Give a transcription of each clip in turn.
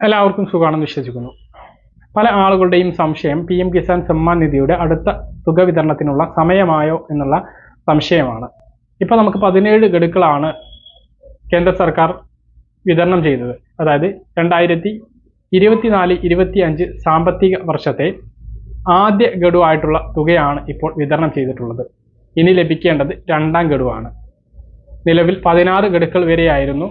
എല്ലാവർക്കും സുഖമാണെന്ന് വിശ്വസിക്കുന്നു. പല ആളുകളുടെയും സംശയം പി എം കിസാൻ സമ്മാൻ നിധിയുടെ അടുത്ത തുക വിതരണത്തിനുള്ള സമയമായോ എന്നുള്ള സംശയമാണ്. ഇപ്പോൾ നമുക്ക് പതിനേഴ് ഗഡുക്കളാണ് കേന്ദ്ര സർക്കാർ വിതരണം ചെയ്തത്. അതായത് രണ്ടായിരത്തി ഇരുപത്തിനാല് ഇരുപത്തി അഞ്ച് സാമ്പത്തിക വർഷത്തെ ആദ്യ ഗഡുവായിട്ടുള്ള തുകയാണ് ഇപ്പോൾ വിതരണം ചെയ്തിട്ടുള്ളത്. ഇനി ലഭിക്കേണ്ടത് രണ്ടാം ഗഡുവാണ്. നിലവിൽ പതിനാറ് ഗഡുക്കൾ വരെയായിരുന്നു.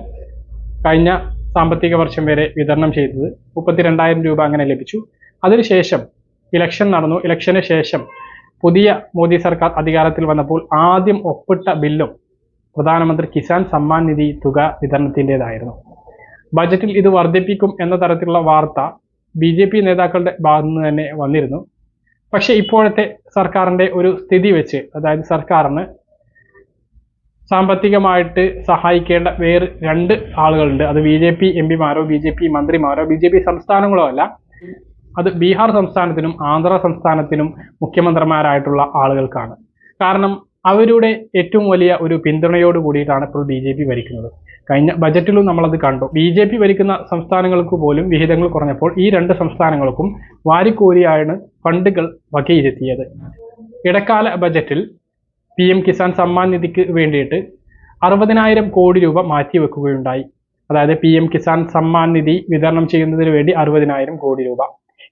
കഴിഞ്ഞ സാമ്പത്തിക വർഷം വരെ വിതരണം ചെയ്തത് മുപ്പത്തിരണ്ടായിരം രൂപ അങ്ങനെ ലഭിച്ചു. അതിനുശേഷം ഇലക്ഷൻ നടന്നു. ഇലക്ഷന് ശേഷം പുതിയ മോദി സർക്കാർ അധികാരത്തിൽ വന്നപ്പോൾ ആദ്യം ഒപ്പിട്ട ബില്ലും പ്രധാനമന്ത്രി കിസാൻ സമ്മാൻ നിധി തുക വിതരണത്തിന്റെതായിരുന്നു. ബജറ്റിൽ ഇത് വർദ്ധിപ്പിക്കും എന്ന തരത്തിലുള്ള വാർത്ത ബി ജെ പി നേതാക്കളുടെ ഭാഗത്തു നിന്ന് തന്നെ വന്നിരുന്നു. പക്ഷേ ഇപ്പോഴത്തെ സർക്കാരിന്റെ ഒരു സ്ഥിതി വെച്ച് അതായത് സർക്കാരിന് സാമ്പത്തികമായിട്ട് സഹായിക്കേണ്ട വേറെ രണ്ട് ആളുകളുണ്ട്. അത് ബി ജെ പി എം പിമാരോ ബി ജെ പി മന്ത്രിമാരോ ബി ജെ പി സംസ്ഥാനങ്ങളോ അല്ല. അത് ബീഹാർ സംസ്ഥാനത്തിനും ആന്ധ്ര സംസ്ഥാനത്തിനും മുഖ്യമന്ത്രിമാരായിട്ടുള്ള ആളുകൾക്കാണ്. കാരണം അവരുടെ ഏറ്റവും വലിയ ഒരു പിന്തുണയോട് കൂടിയിട്ടാണ് ഇപ്പോൾ ബി ജെ പി ഭരിക്കുന്നത്. കഴിഞ്ഞ ബജറ്റിലും നമ്മളത് കണ്ടു. ബി ജെ പി ഭരിക്കുന്ന സംസ്ഥാനങ്ങൾക്ക് പോലും വിഹിതങ്ങൾ കുറഞ്ഞപ്പോൾ ഈ രണ്ട് സംസ്ഥാനങ്ങൾക്കും വാരിക്കോരിയാണ് ഫണ്ടുകൾ വകയിരുത്തിയത്. ഇടക്കാല ബജറ്റിൽ പി എം കിസാൻ സമ്മാൻ നിധിക്ക് വേണ്ടിയിട്ട് അറുപതിനായിരം കോടി രൂപ മാറ്റിവെക്കുകയുണ്ടായി അതായത് പി എം കിസാൻ സമ്മാൻ നിധി വിതരണം ചെയ്യുന്നതിന് വേണ്ടി അറുപതിനായിരം കോടി രൂപ.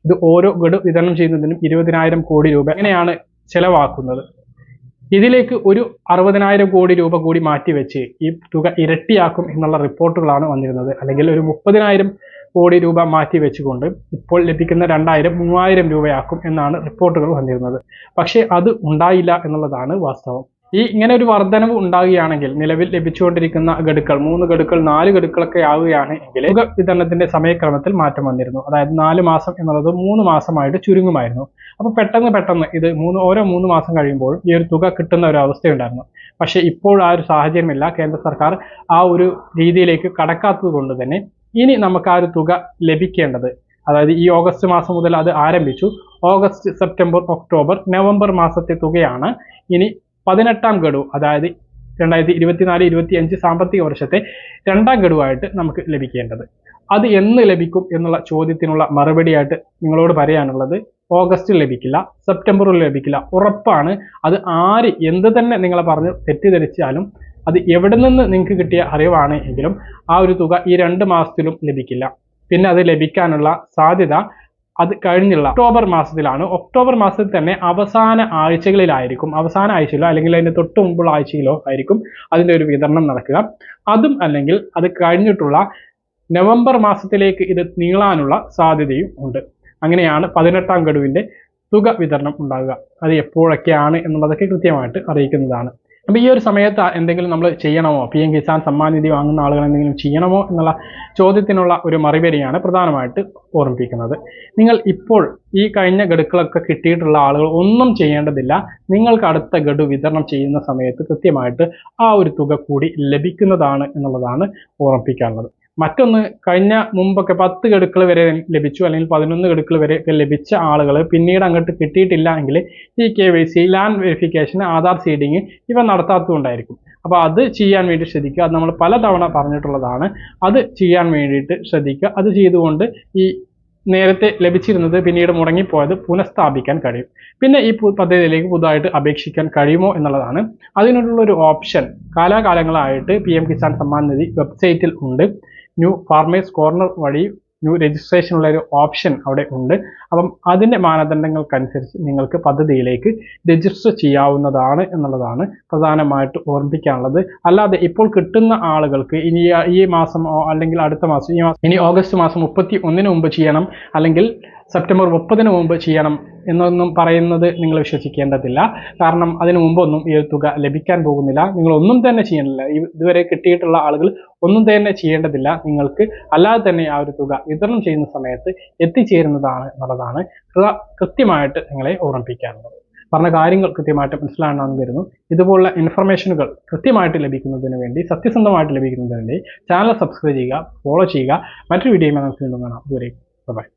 ഇത് ഓരോ ഗഡു വിതരണം ചെയ്യുന്നതിനും ഇരുപതിനായിരം കോടി രൂപ എങ്ങനെയാണ് ചെലവാക്കുന്നത്? ഇതിലേക്ക് ഒരു അറുപതിനായിരം കോടി രൂപ കൂടി മാറ്റിവെച്ച് ഈ തുക ഇരട്ടിയാക്കും എന്നുള്ള റിപ്പോർട്ടുകളാണ് വന്നിരുന്നത്. അല്ലെങ്കിൽ ഒരു മുപ്പതിനായിരം കോടി രൂപ മാറ്റി വെച്ചുകൊണ്ട് ഇപ്പോൾ ലഭിക്കുന്ന രണ്ടായിരം മൂവായിരം രൂപയാക്കും എന്നാണ് റിപ്പോർട്ടുകൾ വന്നിരുന്നത്. പക്ഷേ അത് ഉണ്ടായില്ല എന്നുള്ളതാണ് വാസ്തവം. ഈ ഇങ്ങനെ ഒരു വർധനവ് ഉണ്ടാകുകയാണെങ്കിൽ നിലവിൽ ലഭിച്ചുകൊണ്ടിരിക്കുന്ന ഗഡുക്കൾ മൂന്ന് ഗഡുക്കൾ നാല് ഗഡുക്കളൊക്കെ ആവുകയാണ് എങ്കിൽ തുക വിതരണത്തിന്റെ സമയക്രമത്തിൽ മാറ്റം വന്നിരുന്നു. അതായത് നാല് മാസം എന്നുള്ളത് മൂന്ന് മാസമായിട്ട് ചുരുങ്ങുമായിരുന്നു. അപ്പോൾ പെട്ടെന്ന് പെട്ടെന്ന് ഇത് മൂന്ന് ഓരോ മൂന്ന് മാസം കഴിയുമ്പോൾ ഈ ഒരു തുക കിട്ടുന്ന ഒരു അവസ്ഥയുണ്ടായിരുന്നു. പക്ഷേ ഇപ്പോൾ ആ ഒരു സാഹചര്യമില്ല. കേന്ദ്ര സർക്കാർ ആ ഒരു രീതിയിലേക്ക് കടക്കാത്തത് കൊണ്ട് തന്നെ ഇനി നമുക്ക് ആ ഒരു തുക ലഭിക്കേണ്ടത്. അതായത് ഈ ഓഗസ്റ്റ് മാസം മുതൽ അത് ആരംഭിച്ചു. ഓഗസ്റ്റ് സെപ്റ്റംബർ ഒക്ടോബർ നവംബർ മാസത്തെ തുകയാണ്. ഇനി പതിനെട്ടാം ഗഡു അതായത് രണ്ടായിരത്തി ഇരുപത്തിനാല് ഇരുപത്തി അഞ്ച് സാമ്പത്തിക വർഷത്തെ രണ്ടാം ഗഡുവായിട്ട് നമുക്ക് ലഭിക്കേണ്ടത്. അത് എന്ന് ലഭിക്കും എന്നുള്ള ചോദ്യത്തിനുള്ള മറുപടിയായിട്ട് നിങ്ങളോട് പറയാനുള്ളത് ഓഗസ്റ്റിൽ ലഭിക്കില്ല സെപ്റ്റംബറിൽ ലഭിക്കില്ല. ഉറപ്പാണ്. അത് ആര് എന്ത് തന്നെ നിങ്ങളെ പറഞ്ഞ് തെറ്റിദ്ധരിച്ചാലും അത് എവിടെ നിന്ന് നിങ്ങൾക്ക് കിട്ടിയ അറിവാണ് എങ്കിലും ആ ഒരു തുക ഈ രണ്ട് മാസത്തിലും ലഭിക്കില്ല. പിന്നെ അത് ലഭിക്കാനുള്ള സാധ്യത അത് കഴിഞ്ഞുള്ള ഒക്ടോബർ മാസത്തിലാണ്. ഒക്ടോബർ മാസത്തിൽ തന്നെ അവസാന ആഴ്ചകളിലായിരിക്കും. അവസാന ആഴ്ചയിലോ അല്ലെങ്കിൽ അതിന്റെ തൊട്ട് മുമ്പുള്ള ആഴ്ചയിലോ ആയിരിക്കും അതിന്റെ ഒരു വിതരണം നടക്കുക. അതും അല്ലെങ്കിൽ അത് കഴിഞ്ഞിട്ടുള്ള നവംബർ മാസത്തിലേക്ക് ഇത് നീളാനുള്ള സാധ്യതയും ഉണ്ട്. അങ്ങനെയാണ് പതിനെട്ടാം ഗഡുവിന്റെ തുക വിതരണം ഉണ്ടാകുക അത് എപ്പോഴൊക്കെയാണ് എന്നുള്ളതൊക്കെ കൃത്യമായിട്ട് അറിയിക്കുന്നതാണ്. അപ്പോൾ ഈ ഒരു സമയത്ത് എന്തെങ്കിലും നമ്മൾ ചെയ്യണമോ? പി എം കിസാൻ സമ്മാൻ നിധി വാങ്ങുന്ന ആളുകൾ എന്തെങ്കിലും ചെയ്യണമോ എന്നുള്ള ചോദ്യത്തിനുള്ള ഒരു മറുപടിയാണ് പ്രധാനമായിട്ട് ഓർമ്മിപ്പിക്കുന്നത്. നിങ്ങൾ ഇപ്പോൾ ഈ കഴിഞ്ഞ ഗഡുക്കളൊക്കെ കിട്ടിയിട്ടുള്ള ആളുകൾ ഒന്നും ചെയ്യേണ്ടതില്ല. നിങ്ങൾക്ക് അടുത്ത ഗഡു വിതരണം ചെയ്യുന്ന സമയത്ത് കൃത്യമായിട്ട് ആ ഒരു തുക കൂടി ലഭിക്കുന്നതാണ് എന്നുള്ളതാണ് ഓർമ്മിപ്പിക്കാനുള്ളത്. മറ്റൊന്ന് കഴിഞ്ഞ മുമ്പൊക്കെ പത്ത് ഗഡുക്കൾ വരെ ലഭിച്ചു അല്ലെങ്കിൽ പതിനൊന്ന് ഗഡുക്കൾ വരെ ലഭിച്ച ആളുകൾ പിന്നീട് അങ്ങോട്ട് കിട്ടിയിട്ടില്ല എങ്കിൽ ഈ K Y C land verification Aadhaar seeding ഇവ നടത്താത്തതുകൊണ്ടായിരിക്കും. അപ്പോൾ അത് ചെയ്യാൻ വേണ്ടി ശ്രദ്ധിക്കുക. അത് നമ്മൾ പലതവണ പറഞ്ഞിട്ടുള്ളതാണ്. അത് ചെയ്യാൻ വേണ്ടിയിട്ട് ശ്രദ്ധിക്കുക. അത് ചെയ്തുകൊണ്ട് ഈ നേരത്തെ ലഭിച്ചിരുന്നത് പിന്നീട് മുടങ്ങിപ്പോയത് പുനഃസ്ഥാപിക്കാൻ കഴിയും. പിന്നെ ഈ പദ്ധതിയിലേക്ക് പുതുതായിട്ട് അപേക്ഷിക്കാൻ കഴിയുമോ എന്നുള്ളതാണ്. അതിനുള്ള ഒരു ഓപ്ഷൻ കാലാകാലങ്ങളായിട്ട് പി എം കിസാൻ സമ്മാൻ നിധി വെബ്സൈറ്റിൽ ഉണ്ട്. ന്യൂ ഫാർമേഴ്സ് കോർണർ വഴി ന്യൂ രജിസ്ട്രേഷനുള്ള ഒരു ഓപ്ഷൻ അവിടെ ഉണ്ട്. അപ്പം അതിന്റെ മാനദണ്ഡങ്ങൾക്കനുസരിച്ച് നിങ്ങൾക്ക് പദ്ധതിയിലേക്ക് രജിസ്റ്റർ ചെയ്യാവുന്നതാണ് എന്നുള്ളതാണ് പ്രധാനമായിട്ട് ഓർമ്മിക്കാനുള്ളത് അല്ലാതെ ഇപ്പോൾ കിട്ടുന്ന ആളുകൾക്ക് ഇനി ഈ മാസം അല്ലെങ്കിൽ അടുത്ത മാസം ഈ മാസം ഇനി ഓഗസ്റ്റ് മാസം മുപ്പത്തി ഒന്നിന് മുമ്പ് ചെയ്യണം. അല്ലെങ്കിൽ സെപ്റ്റംബർ മുപ്പതിന് മുമ്പ് ചെയ്യണം എന്നൊന്നും പറയുന്നത് നിങ്ങൾ വിശ്വസിക്കേണ്ടതില്ല. കാരണം അതിനു മുമ്പൊന്നും ഈ തുക ലഭിക്കാൻ പോകുന്നില്ല. നിങ്ങൾ ഒന്നും തന്നെ ചെയ്യണില്ല ഇതുവരെ കിട്ടിയിട്ടുള്ള ആളുകൾ ഒന്നും തന്നെ ചെയ്യേണ്ടതില്ല. നിങ്ങൾക്ക് അല്ലാതെ തന്നെ ആ ഒരു തുക വിതരണം ചെയ്യുന്ന സമയത്ത് എത്തിച്ചേരുന്നതാണ് എന്നുള്ളതാണ് കൃത്യമായിട്ട് നിങ്ങളെ ഓർമ്മിപ്പിക്കാറുള്ളത് പറഞ്ഞ കാര്യങ്ങൾ കൃത്യമായിട്ട് മനസ്സിലാണെന്ന് വരുന്നു. ഇതുപോലുള്ള ഇൻഫർമേഷനുകൾ കൃത്യമായിട്ട് ലഭിക്കുന്നതിന് വേണ്ടി സത്യസന്ധമായിട്ട് ലഭിക്കുന്നതിന് വേണ്ടി ചാനൽ സബ്സ്ക്രൈബ് ചെയ്യുക ഫോളോ ചെയ്യുക. മറ്റൊരു വീഡിയോയുമായി നമുക്ക് വീണ്ടും കാണാം. ഇതുവരെ ബൈ.